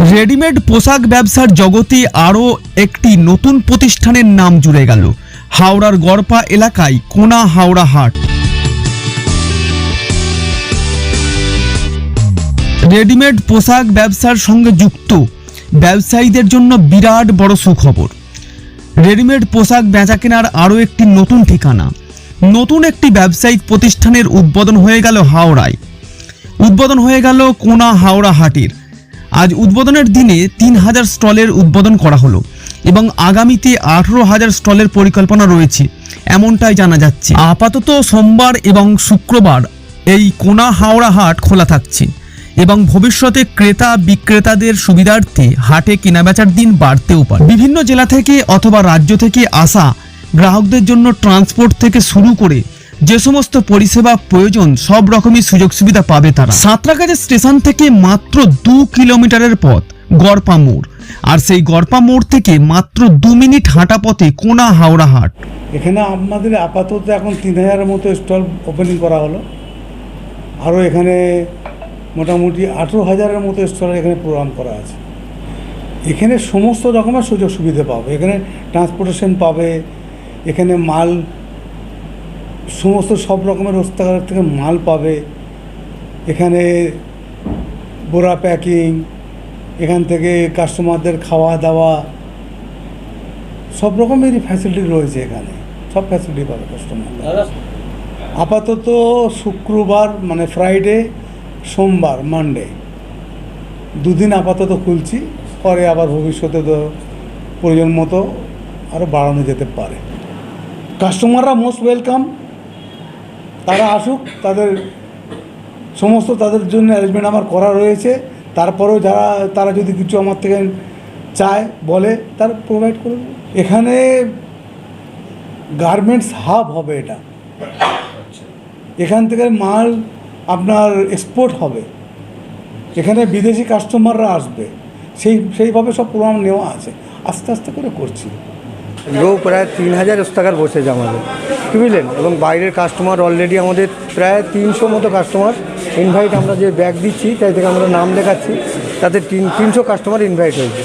Readymade পোশাক ব্যবসার জগতে আরও একটি নতুন প্রতিষ্ঠানের নাম জুড়ে গেল। হাওড়ার গড়পা এলাকায় কোনা হাওড়া হাট। রেডিমেড পোশাক ব্যবসার সঙ্গে যুক্ত। ব্যবসায়ীদের জন্য বিরাট বড় সুখবর। রেডিমেড পোশাক বেচা কেনার আরও একটি নতুন ঠিকানা। নতুন একটি ব্যবসায়িক প্রতিষ্ঠানের উদ্বোধন হয়ে গেল হাওড়ায়। উদ্বোধন হয়ে গেল কোনা হাওড়া হাটের। আজ উদ্বোধনের দিনে তিন হাজার স্টলের উদ্বোধন করা হলো এবং আগামীতে আঠেরো হাজার স্টলের পরিকল্পনা রয়েছে, এমনটাই জানা যাচ্ছে। আপাতত সোমবার এবং শুক্রবার এই কোনা হাওড়া হাট খোলা থাকছে এবং ভবিষ্যতে ক্রেতা বিক্রেতাদের সুবিধার্থে হাটে কেনাবেচার দিন বাড়তেও পারে। বিভিন্ন জেলা থেকে অথবা রাজ্য থেকে আসা গ্রাহকদের জন্য ট্রান্সপোর্ট থেকে শুরু করে যে সমস্ত পরিষেবা প্রয়োজন, সব রকমই সুযোগ সুবিধা পাবে তারা। সাঁতরাগাছি স্টেশন থেকে মাত্র দু কিলোমিটারের পথ, গড়পা মোড়। আর সেই গড়পা মোড় থেকে মাত্র দু মিনিট হাঁটা পথে কোনা হাওড়া হাট। এখানে আমাদের আপাতত এখন তিন হাজারের মতো স্টল ওপেনিং করা হলো। আরও এখানে মোটামুটি আঠেরো হাজারের মতো স্টল এখানে প্রোগ্রাম করা আছে। এখানে সমস্ত রকমের সুযোগ সুবিধা পাবে। এখানে ট্রান্সপোর্টেশন পাবে, এখানে মাল সমস্ত সব রকমের হস্তাগার থেকে মাল পাবে। এখানে বোরা প্যাকিং এখান থেকে কাস্টমারদের খাওয়া দাওয়া সব রকমেরই ফ্যাসিলিটি রয়েছে এখানে। সব ফ্যাসিলিটি পাবে কাস্টমার আপাতত শুক্রবার মানে ফ্রাইডে সোমবার মানডে দুদিন আপাতত খুলছি। পরে আবার ভবিষ্যতে তো প্রয়োজন মতো আরও বাড়ানো যেতে পারে। কাস্টমাররা মোস্ট ওয়েলকাম তারা আসুক, তাদের সমস্ত তাদের জন্য অ্যারেঞ্জমেন্ট আমার করা রয়েছে। তারপরেও যারা, তারা যদি কিছু আমার থেকে চায়, বলে, তার প্রোভাইড করে এখানে গার্মেন্টস হাব হবে এটা। এখান থেকে মাল আপনার এক্সপোর্ট হবে। এখানে বিদেশি কাস্টমাররা আসবে। সেই, সেইভাবে সব প্রোগ্রাম নেওয়া আছে। আস্তে আস্তে করে করছি। এও প্রায় তিন হাজার টাকার বসেছে আমাদের। বুঝলেন এবং বাইরের কাস্টমার অলরেডি আমাদের প্রায় তিনশো মতো কাস্টমার ইনভাইট আমরা যে ব্যাগ দিচ্ছি, তাই থেকে আমরা নাম দেখাচ্ছি। তাতে তিন তিনশো কাস্টমার ইনভাইট হয়েছে।